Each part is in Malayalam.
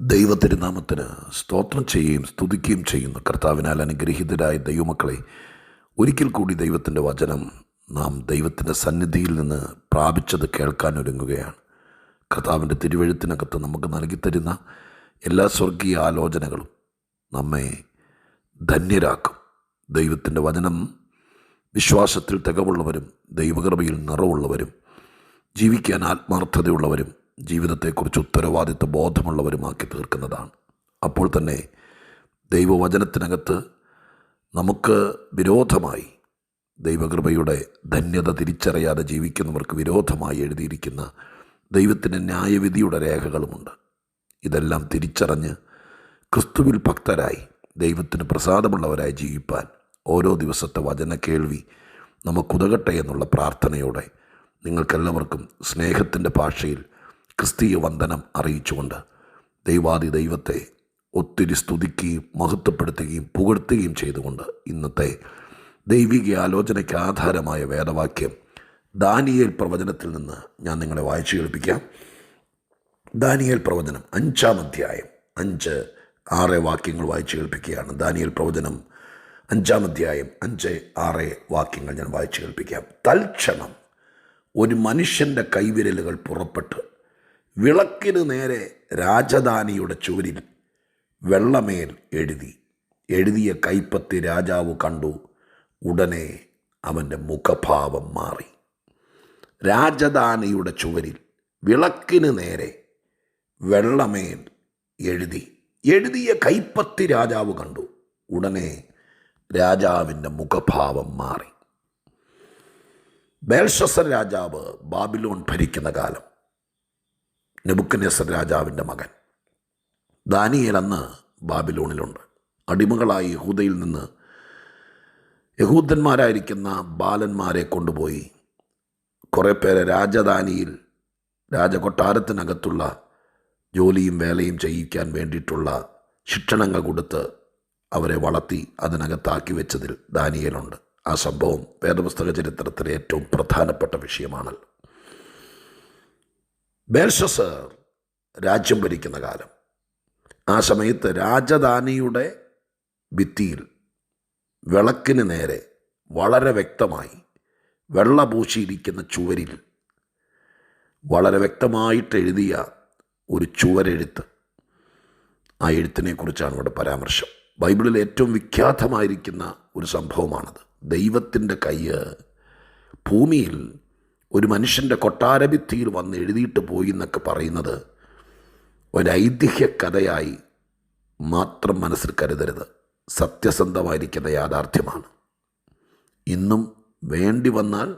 ദൈവത്തിരുനാമത്തിന് സ്തോത്രം ചെയ്യുകയും സ്തുതിക്കുകയും ചെയ്യുന്നു. കർത്താവിനാൽ അനുഗ്രഹീതരായ ദൈവമക്കളെ ഒരിക്കൽ കൂടി ദൈവത്തിന്റെ വചനം നാം ദൈവത്തിന്റെ സന്നിധിയിൽ നിന്ന് പ്രാപിച്ചത് കേൾക്കാൻ ഒരുങ്ങുകയാണ്. കർത്താവിന്റെ തിരുവഴുത്തിനകത്ത് നമുക്ക് നൽകിത്തരുന്ന എല്ലാ സ്വർഗീയ ആലോചനകളും നമ്മെ ധന്യരാക്കും. ദൈവത്തിന്റെ വചനം വിശ്വാസത്തിൽ തികവുള്ളവരും ദൈവകൃപയിൽ നിറവുള്ളവരും ജീവിക്കാൻ ആത്മാർത്ഥതയുള്ളവരും ജീവിതത്തെക്കുറിച്ച് ഉത്തരവാദിത്വ ബോധമുള്ളവരുമാക്കി തീർക്കുന്നതാണ്. അപ്പോൾ തന്നെ ദൈവവചനത്തിനകത്ത് നമുക്ക് വിരോധമായി ദൈവകൃപയുടെ ധന്യത തിരിച്ചറിയാതെ ജീവിക്കുന്നവർക്ക് വിരോധമായി എഴുതിയിരിക്കുന്ന ദൈവത്തിന്റെ ന്യായവിധിയുടെ രേഖകളുമുണ്ട്. ഇതെല്ലാം തിരിച്ചറിഞ്ഞ് ക്രിസ്തുവിൽ ഭക്തരായി ദൈവത്തിന് പ്രസാദമുള്ളവരായി ജീവിപ്പാൻ ഓരോ ദിവസത്തെ വചന കേൾവി നമുക്കുതകട്ടെ എന്നുള്ള പ്രാർത്ഥനയോടെ നിങ്ങൾക്കെല്ലാവർക്കും സ്നേഹത്തിന്റെ ഭാഷയിൽ ക്രിസ്തീയ വന്ദനം അറിയിച്ചുകൊണ്ട് ദൈവാദി ദൈവത്തെ ഒത്തിരി സ്തുതിക്കുകയും മഹത്വപ്പെടുത്തുകയും പുകഴ്ത്തുകയും ചെയ്തുകൊണ്ട് ഇന്നത്തെ ദൈവിക ആലോചനയ്ക്ക് ആധാരമായ വേദവാക്യം ദാനിയേൽ പ്രവചനത്തിൽ നിന്ന് ഞാൻ നിങ്ങളെ വായിച്ചു കേൾപ്പിക്കാം. ദാനിയേൽ പ്രവചനം അഞ്ചാം അധ്യായം അഞ്ച് ആറ് വാക്യങ്ങൾ വായിച്ചു കേൾപ്പിക്കുകയാണ്. ദാനിയേൽ പ്രവചനം അഞ്ചാം അധ്യായം അഞ്ച് ആറ് വാക്യങ്ങൾ ഞാൻ വായിച്ചു കേൾപ്പിക്കാം. തൽക്ഷണം ഒരു മനുഷ്യന്റെ കൈവിരലുകൾ പുറപ്പെട്ട് വിളക്കിന് നേരെ രാജധാനിയുടെ ചുവരിൽ വെള്ളമേൽ എഴുതി. എഴുതിയ കൈപ്പത്തി രാജാവ് കണ്ടു. ഉടനെ അവന്റെ മുഖഭാവം മാറി. രാജധാനിയുടെ ചുവരിൽ വിളക്കിന് നേരെ വെള്ളമേൽ എഴുതി. എഴുതിയ കൈപ്പത്തി രാജാവ് കണ്ടു. ഉടനെ രാജാവിന്റെ മുഖഭാവം മാറി. ബേൽഷസർ രാജാവ് ബാബിലോൺ ഭരിക്കുന്ന കാലം നെബുക്കനേസർ രാജാവിന്റെ മകൻ. ദാനിയേൽ അന്ന് ബാബിലോണിലുണ്ട്. അടിമകളായി യഹൂദയിൽ നിന്ന് യഹൂദന്മാരായിരിക്കുന്ന ബാലന്മാരെ കൊണ്ടുപോയി കുറേ പേരെ രാജധാനിയിൽ രാജകൊട്ടാരത്തിനകത്തുള്ള ജോലിയും വേലയും ചെയ്യിക്കാൻ വേണ്ടിയിട്ടുള്ള ശിക്ഷണങ്ങൾ കൊടുത്ത് അവരെ വളർത്തി അതിനകത്താക്കി വെച്ചതിൽ ദാനിയേലുണ്ട്. ആ സംഭവം വേദപുസ്തക ചരിത്രത്തിലെ ഏറ്റവും പ്രധാനപ്പെട്ട വിഷയമാണല്ലോ. ബേൽഷസർ രാജ്യം ഭരിക്കുന്ന കാലം. ആ സമയത്ത് രാജധാനിയുടെ ഭിത്തിയിൽ വിളക്കിന് നേരെ വളരെ വ്യക്തമായി വെള്ള പൂശിയിരിക്കുന്ന ചുവരിൽ വളരെ വ്യക്തമായിട്ട് എഴുതിയ ഒരു ചുവരെഴുത്ത്. ആ എഴുത്തിനെക്കുറിച്ചാണ് ഇവിടെ പരാമർശം. ബൈബിളിൽ ഏറ്റവും വിഖ്യാതമായിരിക്കുന്ന ഒരു സംഭവമാണത്. ദൈവത്തിന്റെ കയ്യ് ഭൂമിയിൽ ഒരു മനുഷ്യന്റെ കൊട്ടാരഭിത്തിയിൽ വന്ന് എഴുതിയിട്ട് പോയി എന്നൊക്കെ പറയുന്നത് ഒരൈതിഹ്യ കഥയായി മാത്രം മനസ്സിൽ കരുതരുത്. സത്യസന്ധമായിരിക്കുന്ന യാഥാർത്ഥ്യമാണ്. ഇന്നും വേണ്ടി വന്നാൽ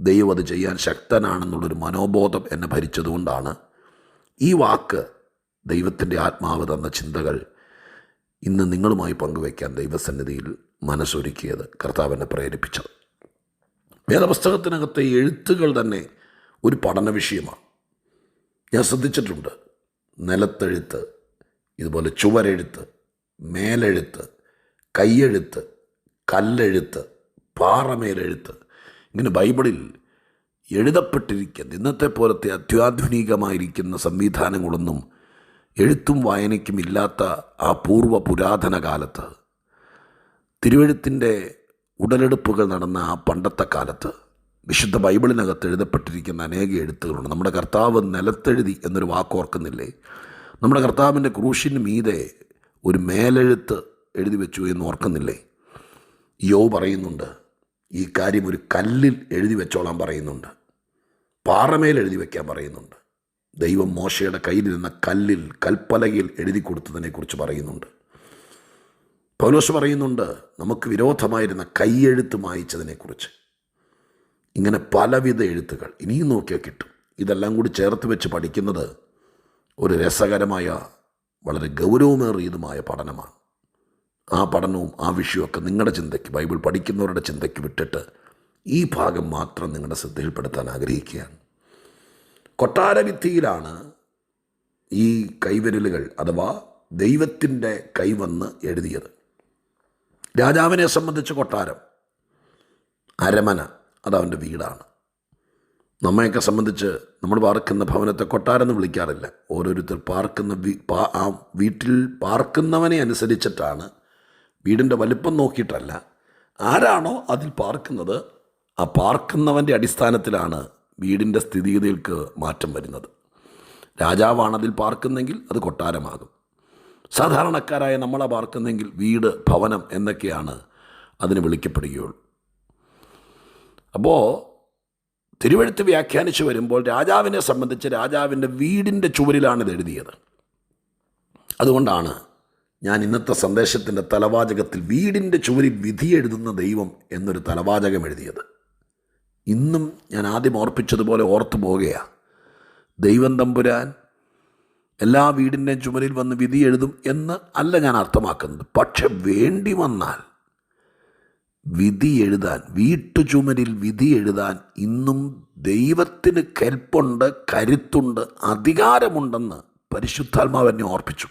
ദൈവം അത് ചെയ്യാൻ ശക്തനാണെന്നുള്ളൊരു മനോബോധം എന്നെ ഭരിച്ചതുകൊണ്ടാണ് ഈ വാക്ക് ദൈവത്തിന്റെ ആത്മാവ് തന്ന ചിന്തകൾ ഇന്ന് നിങ്ങളുമായി പങ്കുവയ്ക്കാൻ ദൈവസന്നിധിയിൽ മനസ്സൊരുക്കിയത് കർത്താവിനെ പ്രേരിപ്പിച്ചത്. വേദപുസ്തകത്തിനകത്തെ എഴുത്തുകൾ തന്നെ ഒരു പഠന വിഷയമാണ്. ഞാൻ ശ്രദ്ധിച്ചിട്ടുണ്ട്. നിലത്തെഴുത്ത് ഇതുപോലെ ചുവരെഴുത്ത് മേലെഴുത്ത് കയ്യെഴുത്ത് കല്ലെഴുത്ത് പാറമേലെഴുത്ത് ഇങ്ങനെ ബൈബിളിൽ എഴുതപ്പെട്ടിരിക്കുന്ന ഇന്നത്തെ പോലത്തെ അത്യാധുനികമായിരിക്കുന്ന സംവിധാനങ്ങളൊന്നും എഴുത്തും വായനയ്ക്കും ഇല്ലാത്ത ആ പൂർവ പുരാതന കാലത്ത് തിരുവഴുത്തിന്റെ ഉടലെടുപ്പുകൾ നടന്ന ആ പണ്ടത്തെ കാലത്ത് വിശുദ്ധ ബൈബിളിനകത്ത് എഴുതപ്പെട്ടിരിക്കുന്ന അനേക എഴുത്തുകളുണ്ട്. നമ്മുടെ കർത്താവ് നിലത്തെഴുതി എന്നൊരു വാക്കോർക്കുന്നില്ലേ നമ്മുടെ കർത്താവിന്റെ ക്രൂശിന് മീതെ ഒരു മേലെഴുത്ത് എഴുതി വെച്ചു എന്ന് ഓർക്കുന്നില്ലേ? യോ പറയുന്നുണ്ട് ഈ കാര്യം ഒരു കല്ലിൽ എഴുതി വെച്ചോളാൻ പറയുന്നുണ്ട്. പാറമേൽ എഴുതി വയ്ക്കാൻ പറയുന്നുണ്ട്. ദൈവം മോശയുടെ കയ്യിലിരുന്ന കല്ലിൽ കൽപ്പലകയിൽ എഴുതി കൊടുത്തതിനെക്കുറിച്ച് പറയുന്നുണ്ട്. പൗലോസ് പറയുന്നുണ്ട് നമുക്ക് വിരോധമായിരുന്ന കൈയെഴുത്ത് മായിച്ചതിനെക്കുറിച്ച്. ഇങ്ങനെ പലവിധ എഴുത്തുകൾ ഇനിയും നോക്കിയാൽ കിട്ടും. ഇതെല്ലാം കൂടി ചേർത്ത് വെച്ച് പഠിക്കുന്നത് ഒരു രസകരമായ വളരെ ഗൗരവമേറിയതുമായ പഠനമാണ്. ആ പഠനവും ആ വിഷയമൊക്കെ നിങ്ങളുടെ ചിന്തയ്ക്ക് ബൈബിൾ പഠിക്കുന്നവരുടെ ചിന്തയ്ക്ക് വിട്ടിട്ട് ഈ ഭാഗം മാത്രം നിങ്ങളുടെ ശ്രദ്ധയിൽപ്പെടുത്താൻ ആഗ്രഹിക്കുകയാണ്. കൊട്ടാരഭിത്തിയിലാണ് ഈ കൈവിരലുകൾ അഥവാ ദൈവത്തിന്റെ കൈവന്ന് എഴുതിയത്. രാജാവിനെ സംബന്ധിച്ച് കൊട്ടാരം അരമന അതവന്റെ വീടാണ്. നമ്മയൊക്കെ സംബന്ധിച്ച് നമ്മൾ പാർക്കുന്ന ഭവനത്തെ കൊട്ടാരം എന്ന് വിളിക്കാറില്ല. ഓരോരുത്തർ പാർക്കുന്ന ആ വീട്ടിൽ പാർക്കുന്നവനെ അനുസരിച്ചിട്ടാണ് വീടിന്റെ വലിപ്പം നോക്കിയിട്ടല്ല ആരാണോ അതിൽ പാർക്കുന്നത് ആ പാർക്കുന്നവന്റെ അടിസ്ഥാനത്തിലാണ് വീടിന്റെ സ്ഥിതിഗതികൾക്ക് മാറ്റം വരുന്നത്. രാജാവാണ് അതിൽ പാർക്കുന്നെങ്കിൽ അത് കൊട്ടാരമാകും. സാധാരണക്കാരായ നമ്മളെ പാർക്കുന്നെങ്കിൽ വീട് ഭവനം എന്നൊക്കെയാണ് അതിന് വിളിക്കപ്പെടുകയുള്ളൂ. അപ്പോൾ തിരുവഴുത്ത് വ്യാഖ്യാനിച്ചു വരുമ്പോൾ രാജാവിനെ സംബന്ധിച്ച് രാജാവിന്റെ വീടിന്റെ ചുവരിലാണ് ഇത് എഴുതിയത്. അതുകൊണ്ടാണ് ഞാൻ ഇന്നത്തെ സന്ദേശത്തിന്റെ തലവാചകത്തിൽ വീടിന്റെ ചുവരിൽ വിധി എഴുതുന്ന ദൈവം എന്നൊരു തലവാചകം എഴുതിയത്. ഇന്നും ഞാൻ ആദ്യം ഓർപ്പിച്ചതുപോലെ ഓർത്തു പോകുകയാണ് ദൈവം തമ്പുരാൻ എല്ലാ വീടിന്റെയും ചുമരിൽ വന്ന് വിധി എഴുതും എന്ന് അല്ല ഞാൻ അർത്ഥമാക്കുന്നത്. പക്ഷെ വേണ്ടി വന്നാൽ വിധി എഴുതാൻ വീട്ടുചുമരിൽ വിധി എഴുതാൻ ഇന്നും ദൈവത്തിന് കെൽപ്പുണ്ട് കരുത്തുണ്ട് അധികാരമുണ്ടെന്ന് പരിശുദ്ധാത്മാവ് എന്നെ ഓർപ്പിച്ചു.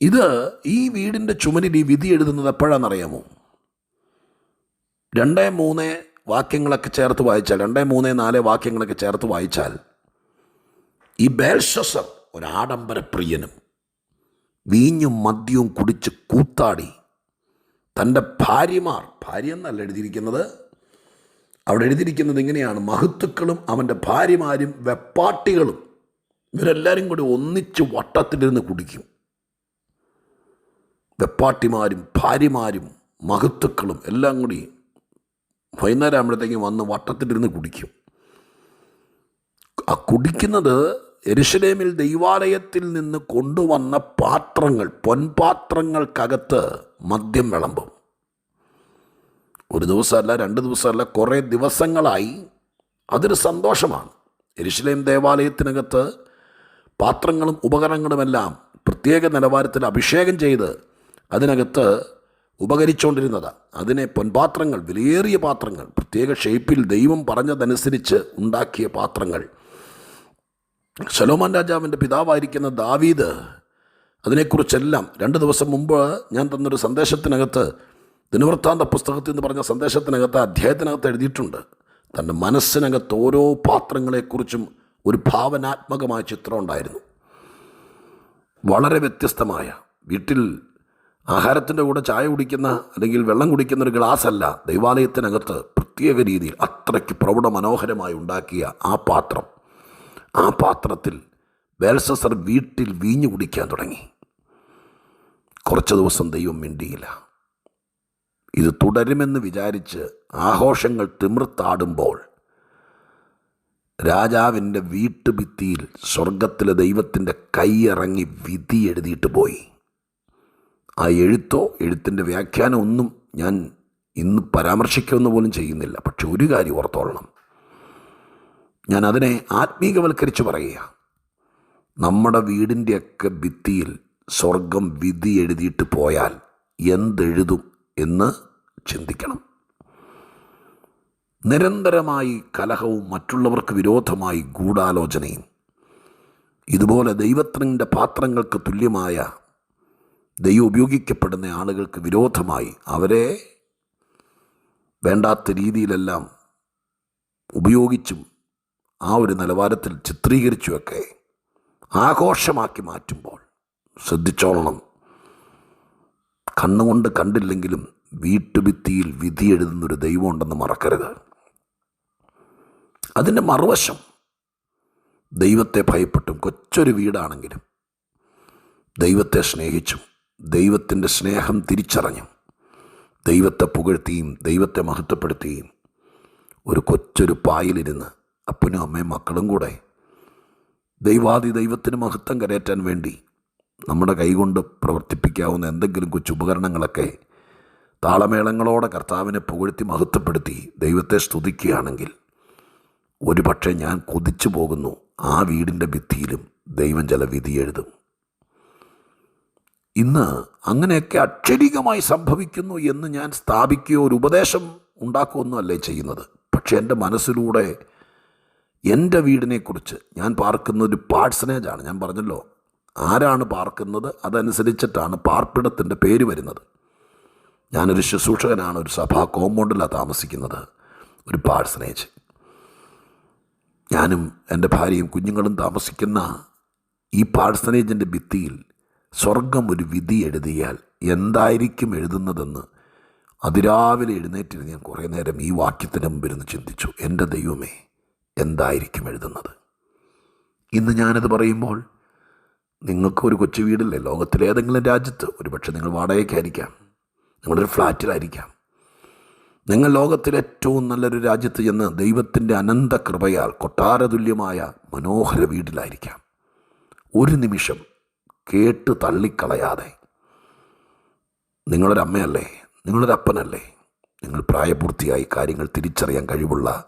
ഇത് ഈ വീടിന്റെ ചുമരിൽ ഈ വിധി എഴുതുന്നത് എപ്പോഴാണെന്നറിയാമോ? രണ്ടേ മൂന്ന് വാക്യങ്ങളൊക്കെ ചേർത്ത് വായിച്ചാൽ രണ്ടേ മൂന്ന് നാലേ വാക്യങ്ങളൊക്കെ ചേർത്ത് വായിച്ചാൽ ഈ ബേൽഷസർ ഒരാഡംബരപ്രിയനും വീഞ്ഞും മദ്യവും കുടിച്ച് കൂത്താടി തന്റെ ഭാര്യമാർ ഭാര്യ എന്നല്ല എഴുതിയിരിക്കുന്നത് അവിടെ എഴുതിയിരിക്കുന്നത് ഇങ്ങനെയാണ് മഹത്തുക്കളും അവന്റെ ഭാര്യമാരും വെപ്പാട്ടികളും ഇവരെല്ലാവരും കൂടി ഒന്നിച്ച് വട്ടത്തിലിരുന്ന് കുടിക്കും. വെപ്പാട്ടിമാരും ഭാര്യമാരും മഹത്തുക്കളും എല്ലാം കൂടി വൈകുന്നേരം ആകുമ്പോഴത്തേക്കും വന്ന് വട്ടത്തിലിരുന്ന് കുടിക്കും. ആ കുടിക്കുന്നത് എരുഷലേമിൽ ദൈവാലയത്തിൽ നിന്ന് കൊണ്ടുവന്ന പാത്രങ്ങൾ പൊൻപാത്രങ്ങൾക്കകത്ത് മദ്യം വിളമ്പും. ഒരു ദിവസമല്ല രണ്ട് ദിവസമല്ല കുറേ ദിവസങ്ങളായി. അതൊരു സന്തോഷമാണ്. എരുഷലേം ദേവാലയത്തിനകത്ത് പാത്രങ്ങളും ഉപകരണങ്ങളുമെല്ലാം പ്രത്യേക നിലവാരത്തിൽ അഭിഷേകം ചെയ്ത് അതിനകത്ത് ഉപകരിച്ചുകൊണ്ടിരുന്നതാണ് അതിനെ പൊൻപാത്രങ്ങൾ വിലയേറിയ പാത്രങ്ങൾ പ്രത്യേക ഷേപ്പിൽ ദൈവം പറഞ്ഞതനുസരിച്ച് ഉണ്ടാക്കിയ പാത്രങ്ങൾ ശലോമാൻ രാജാവിന്റെ പിതാവായിരിക്കുന്ന ദാവീദ് അതിനെക്കുറിച്ചെല്ലാം രണ്ട് ദിവസം മുമ്പ് ഞാൻ തന്നൊരു സന്ദേശത്തിനകത്ത് ദിനവൃത്താന്ത പുസ്തകത്തിൽ നിന്ന് പറഞ്ഞ സന്ദേശത്തിനകത്ത് അധ്യായത്തിനകത്ത് എഴുതിയിട്ടുണ്ട്. തന്റെ മനസ്സിനകത്ത് ഓരോ പാത്രങ്ങളെക്കുറിച്ചും ഒരു ഭാവനാത്മകമായ ചിത്രം ഉണ്ടായിരുന്നു. വളരെ വ്യത്യസ്തമായ. വീട്ടിൽ ആഹാരത്തിന്റെ കൂടെ ചായ കുടിക്കുന്ന അല്ലെങ്കിൽ വെള്ളം കുടിക്കുന്ന ഒരു ഗ്ലാസ് അല്ല ദൈവാലയത്തിനകത്ത് പ്രത്യേക രീതിയിൽ അത്രയ്ക്ക് പ്രൗഢ മനോഹരമായി ഉണ്ടാക്കിയ ആ പാത്രം. ആ പാത്രത്തിൽ ബേൽസസർ വീട്ടിൽ വീഞ്ഞു കുടിക്കാൻ തുടങ്ങി. കുറച്ച് ദിവസം ദൈവം മിണ്ടിയില്ല. ഇത് തുടരുമെന്ന് വിചാരിച്ച് ആഘോഷങ്ങൾ തിമിർത്താടുമ്പോൾ രാജാവിന്റെ വീട്ടുഭിത്തിയിൽ സ്വർഗത്തിലെ ദൈവത്തിന്റെ കൈയിറങ്ങി വിധി എഴുതിയിട്ട് പോയി. ആ എഴുത്തോ എഴുത്തിന്റെ വ്യാഖ്യാനം ഒന്നും ഞാൻ ഇന്ന് പരാമർശിക്കുമെന്ന് പോലും ചെയ്യുന്നില്ല. പക്ഷെ ഒരു കാര്യം ഓർത്തോളണം. ഞാൻ അതിനെ ആത്മീകവൽക്കരിച്ച് പറയുക. നമ്മുടെ വീടിന്റെയൊക്കെ ഭിത്തിയിൽ സ്വർഗം വിധി എഴുതിയിട്ട് പോയാൽ എന്തെഴുതും എന്ന് ചിന്തിക്കണം. നിരന്തരമായി കലഹവും മറ്റുള്ളവർക്ക് വിരോധമായി ഗൂഢാലോചനയും. ഇതുപോലെ ദൈവത്തിന്റെ പാത്രങ്ങൾക്ക് തുല്യമായ ദൈവം ഉപയോഗിക്കപ്പെടുന്ന ആളുകൾക്ക് വിരോധമായി അവരെ വേണ്ടാത്ത രീതിയിലെല്ലാം ഉപയോഗിച്ചും ആ ഒരു നിലവാരത്തിൽ ചിത്രീകരിച്ചുമൊക്കെ ആഘോഷമാക്കി മാറ്റുമ്പോൾ ശ്രദ്ധിച്ചോളണം. കണ്ണുകൊണ്ട് കണ്ടില്ലെങ്കിലും വീട്ടുഭിത്തിയിൽ വിധി എഴുതുന്നൊരു ദൈവമുണ്ടെന്ന് മറക്കരുത്. അതിന്റെ മറുവശം ദൈവത്തെ ഭയപ്പെട്ടും കൊച്ചൊരു വീടാണെങ്കിലും ദൈവത്തെ സ്നേഹിച്ചും ദൈവത്തിന്റെ സ്നേഹം തിരിച്ചറിഞ്ഞും ദൈവത്തെ പുകഴ്ത്തിയും ദൈവത്തെ മഹത്വപ്പെടുത്തിയും ഒരു കൊച്ചൊരു പായിലിരുന്ന് അപ്പനും അമ്മയും മക്കളും കൂടെ ദൈവാദി ദൈവത്തിന് മഹത്വം കരയറ്റാൻ വേണ്ടി നമ്മുടെ കൈകൊണ്ട് പ്രവർത്തിപ്പിക്കാവുന്ന എന്തെങ്കിലും കൊച്ചു ഉപകരണങ്ങളൊക്കെ താളമേളങ്ങളോടെ കർത്താവിനെ പുകഴ്ത്തി മഹത്വപ്പെടുത്തി ദൈവത്തെ സ്തുതിക്കുകയാണെങ്കിൽ ഒരു പക്ഷേ ഞാൻ കൊതിച്ചു പോകുന്നു. ആ വീടിന്റെ ഭിത്തിയിലും ദൈവം ചില വിധി എഴുതും. ഇന്ന് അങ്ങനെയൊക്കെ അക്ഷരികമായി സംഭവിക്കുന്നു എന്ന് ഞാൻ സ്ഥാപിക്കുകയോ ഒരു ഉപദേശം ഉണ്ടാക്കുകയൊന്നുമല്ലേ ചെയ്യുന്നത്? പക്ഷേ എന്റെ മനസ്സിലൂടെ എന്റെ വീടിനെക്കുറിച്ച് ഞാൻ പാർക്കുന്ന ഒരു പാഴ്സനേജാണ്. ഞാൻ പറഞ്ഞല്ലോ ആരാണ് പാർക്കുന്നത്? അതനുസരിച്ചിട്ടാണ് പാർപ്പിടത്തിന്റെ പേര് വരുന്നത്. ഞാനൊരു ശുശ്രൂഷകനാണ് ഒരു സഭാ കോമ്പൗണ്ടിലാണ് താമസിക്കുന്നത് ഒരു പാഴ്സനേജ്. ഞാനും എന്റെ ഭാര്യയും കുഞ്ഞുങ്ങളും താമസിക്കുന്ന ഈ പാഴ്സനേജിന്റെ ഭിത്തിയിൽ സ്വർഗം ഒരു വിധി എഴുതിയാൽ എന്തായിരിക്കും എഴുതുന്നതെന്ന് അതിരാവിലെ എഴുന്നേറ്റിരുന്ന് ഞാൻ കുറേ നേരം ഈ വാക്യത്തിന് മുമ്പിരുന്ന് ചിന്തിച്ചു. എന്റെ ദൈവമേ എന്തായിരിക്കും എഴുതുന്നത്? ഇന്ന് ഞാനത് പറയുമ്പോൾ നിങ്ങൾക്ക് ഒരു കൊച്ചു വീടില്ലേ? ലോകത്തിലെ ഏതെങ്കിലും രാജ്യത്ത് ഒരുപക്ഷെ നിങ്ങൾ വാടകയ്ക്കായിരിക്കാം നിങ്ങളൊരു ഫ്ലാറ്റിലായിരിക്കാം. നിങ്ങൾ ലോകത്തിലെ ഏറ്റവും നല്ലൊരു രാജ്യത്ത് ചെന്ന് ദൈവത്തിന്റെ അനന്ത കൃപയാൽ കൊട്ടാരതുല്യമായ മനോഹര വീട്ടിലായിരിക്കാം ഒരു നിമിഷം കേട്ട് തള്ളിക്കളയാതെ. നിങ്ങളൊരമ്മയല്ലേ നിങ്ങളൊരു അപ്പനല്ലേ? നിങ്ങൾ പ്രായപൂർത്തിയായി കാര്യങ്ങൾ തിരിച്ചറിയാൻ കഴിവുള്ള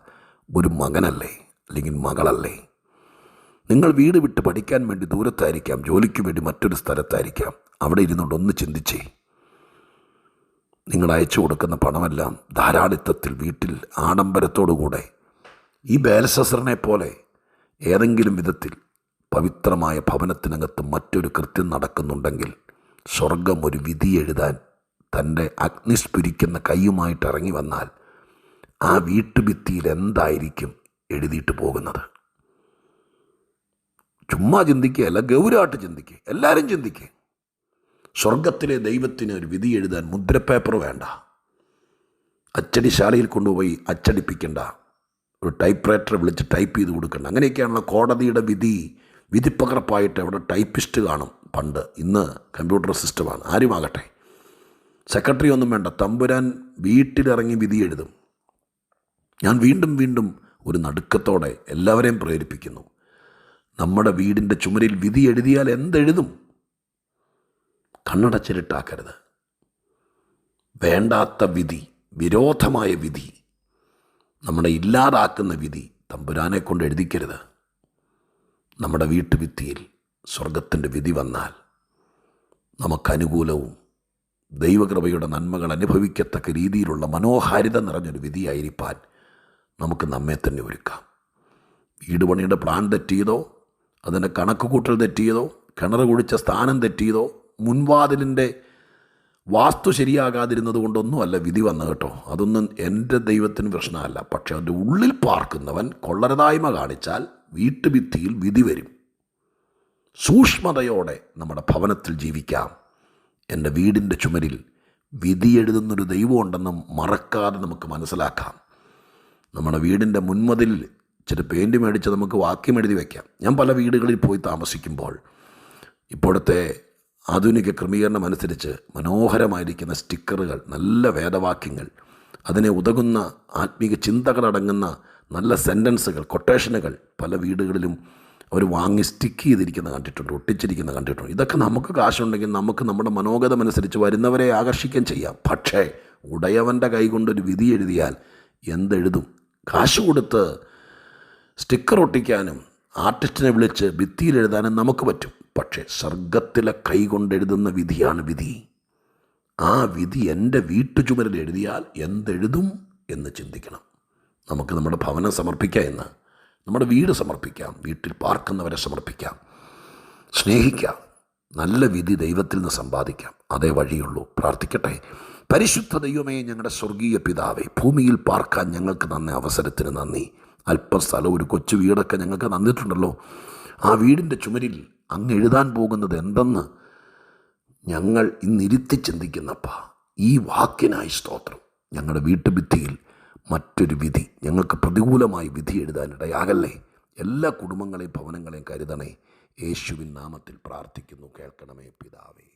ഒരു മകനല്ലേ? അല്ലെങ്കിൽ മകളല്ലേ? നിങ്ങൾ വീട് വിട്ട് പഠിക്കാൻ വേണ്ടി ദൂരത്തായിരിക്കാം ജോലിക്ക് വേണ്ടി മറ്റൊരു സ്ഥലത്തായിരിക്കാം. അവിടെ ഇരുന്നുകൊണ്ട് ഒന്ന് ചിന്തിച്ചേ. നിങ്ങൾ അയച്ചു കൊടുക്കുന്ന പണമെല്ലാം ധാരാളിത്തത്തിൽ വീട്ടിൽ ആഡംബരത്തോടുകൂടെ. ഈ ബേലസസറിനെ പോലെ ഏതെങ്കിലും വിധത്തിൽ പവിത്രമായ ഭവനത്തിനകത്ത് മറ്റൊരു കൃത്യം നടക്കുന്നുണ്ടെങ്കിൽ സ്വർഗം ഒരു വിധി എഴുതാൻ തന്റെ അഗ്നിസ്ഫുരിക്കുന്ന കൈയുമായിട്ട് ഇറങ്ങി വന്നാൽ ആ വീട്ടുഭിത്തിയിൽ എന്തായിരിക്കും? എഴുതിയിട്ട് പോകുന്നത്. ചുമ്മാ ചിന്തിക്കുക അല്ല ഗൗരവായിട്ട് ചിന്തിക്കുക എല്ലാവരും ചിന്തിക്കുക സ്വർഗത്തിലെ ദൈവത്തിന് ഒരു വിധി എഴുതാൻ മുദ്രപ്പേപ്പർ വേണ്ട. അച്ചടിശാലയിൽ കൊണ്ടുപോയി അച്ചടിപ്പിക്കേണ്ട. ഒരു ടൈപ്പ് റൈറ്ററെ വിളിച്ച് ടൈപ്പ് ചെയ്ത് കൊടുക്കണ്ട. അങ്ങനെയൊക്കെയാണല്ലോ കോടതിയുടെ വിധി. വിധിപ്പകർപ്പായിട്ട് അവിടെ ടൈപ്പിസ്റ്റ് കാണും പണ്ട്. ഇന്ന് കമ്പ്യൂട്ടർ സിസ്റ്റമാണ്. ആരുമാകട്ടെ. സെക്രട്ടറി ഒന്നും വേണ്ട. തമ്പുരാൻ വീട്ടിലിറങ്ങി വിധി എഴുതും. ഞാൻ വീണ്ടും വീണ്ടും ഒരു നടുക്കത്തോടെ എല്ലാവരെയും പ്രേരിപ്പിക്കുന്നു. നമ്മുടെ വീടിന്റെ ചുമരിൽ വിധി എഴുതിയാൽ എന്തെഴുതും? കണ്ണടച്ചിരിട്ടാക്കരുത്. വേണ്ടാത്ത വിധി വിരോധമായ വിധി നമ്മളെ ഇല്ലാതാക്കുന്ന വിധി തമ്പുരാനെ കൊണ്ട് എഴുതിക്കരുത്. നമ്മുടെ വീട്ടുവിത്തിയിൽ സ്വർഗത്തിന്റെ വിധി വന്നാൽ നമുക്കനുകൂലവും ദൈവകൃപയുടെ നന്മകൾ അനുഭവിക്കത്തക്ക രീതിയിലുള്ള മനോഹാരിത നിറഞ്ഞൊരു വിധിയായിരിക്കാൻ നമുക്ക് നമ്മെ തന്നെ ഒരുക്കാം. വീട് പ്ലാൻ തെറ്റിയതോ അതിന്റെ കണക്ക് കൂട്ടൽ തെറ്റിയതോ കിണർ കുഴിച്ച സ്ഥാനം തെറ്റിയതോ മുൻവാതിലിന്റെ വാസ്തു ശരിയാകാതിരുന്നത് കൊണ്ടൊന്നുമല്ല വിധി വന്ന കേട്ടോ. അതൊന്നും എന്റെ ദൈവത്തിന് പ്രശ്നമല്ല. പക്ഷേ അതിന്റെ ഉള്ളിൽ പാർക്കുന്നവൻ കൊള്ളരതായ്മ കാണിച്ചാൽ വീട്ടുഭിത്തിയിൽ വിധി വരും. സൂക്ഷ്മതയോടെ നമ്മുടെ ഭവനത്തിൽ ജീവിക്കാം. എന്റെ വീടിന്റെ ചുമരിൽ വിധി എഴുതുന്നൊരു ദൈവമുണ്ടെന്ന് മറക്കാതെ നമുക്ക് മനസ്സിലാക്കാം. നമ്മുടെ വീടിന്റെ മുൻമതിൽ ഇച്ചിരി പെയിന്റ് മേടിച്ച് നമുക്ക് വാക്യം എഴുതി വയ്ക്കാം ഞാൻ പല വീടുകളിൽ പോയി താമസിക്കുമ്പോൾ ഇപ്പോഴത്തെ ആധുനിക ക്രമീകരണം അനുസരിച്ച് മനോഹരമായിരിക്കുന്ന സ്റ്റിക്കറുകൾ നല്ല വേദവാക്യങ്ങൾ അതിനെ ഉതകുന്ന ആത്മീക ചിന്തകളടങ്ങുന്ന നല്ല സെന്റൻസുകൾ കൊട്ടേഷനുകൾ പല വീടുകളിലും അവർ വാങ്ങി സ്റ്റിക്ക് ചെയ്തിരിക്കുന്ന കണ്ടിട്ടുണ്ട് ഒട്ടിച്ചിരിക്കുന്ന കണ്ടിട്ടുണ്ട്. ഇതൊക്കെ നമുക്ക് കാശുണ്ടെങ്കിൽ നമുക്ക് നമ്മുടെ മനോഗതമനുസരിച്ച് വരുന്നവരെ ആകർഷിക്കാൻ ചെയ്യാം. പക്ഷേ ഉടയവന്റെ കൈകൊണ്ടൊരു വിധി എഴുതിയാൽ എന്തെഴുതും? കാശ് കൊടുത്ത് സ്റ്റിക്കർ ഒട്ടിക്കാനും ആർട്ടിസ്റ്റിനെ വിളിച്ച് ഭിത്തിയിൽ എഴുതാനും നമുക്ക് പറ്റും. പക്ഷേ സ്വർഗത്തിലെ കൈ കൊണ്ടെഴുതുന്ന വിധിയാണ് വിധി. ആ വിധി എന്റെ വീട്ടുചുമരിൽ എഴുതിയാൽ എന്തെഴുതും എന്ന് ചിന്തിക്കണം. നമുക്ക് നമ്മുടെ ഭവനം സമർപ്പിക്കാം എന്ന്. നമ്മുടെ വീട് സമർപ്പിക്കാം. വീട്ടിൽ പാർക്കുന്നവരെ സമർപ്പിക്കാം. സ്നേഹിക്കാം. നല്ല വിധി ദൈവത്തിൽ നിന്ന് സമ്പാദിക്കാം. അതേ വഴിയുള്ളൂ. പ്രാർത്ഥിക്കട്ടെ. പരിശുദ്ധ ദൈവമേ ഞങ്ങളുടെ സ്വർഗീയ പിതാവേ ഭൂമിയിൽ പാർക്കാൻ ഞങ്ങൾക്ക് തന്ന അവസരത്തിന് നന്ദി. അല്പം സ്ഥലം ഒരു കൊച്ചു വീടൊക്കെ ഞങ്ങൾക്ക് തന്നിട്ടുണ്ടല്ലോ. ആ വീടിന്റെ ചുമരിൽ അങ്ങ് എഴുതാൻ പോകുന്നത് എന്തെന്ന് ഞങ്ങൾ ഇന്നിരുത്തി ചിന്തിക്കുന്നപ്പ. ഈ വാക്കിനായി സ്തോത്രം. ഞങ്ങളുടെ വീട്ടുഭിത്തിയിൽ മറ്റൊരു വിധി ഞങ്ങൾക്ക് പ്രതികൂലമായി വിധി എഴുതാനിടയാകല്ലേ? എല്ലാ കുടുംബങ്ങളെയും ഭവനങ്ങളെയും കരുതണേ. യേശുവിൻ നാമത്തിൽ പ്രാർത്ഥിക്കുന്നു കേൾക്കണമേ പിതാവേ.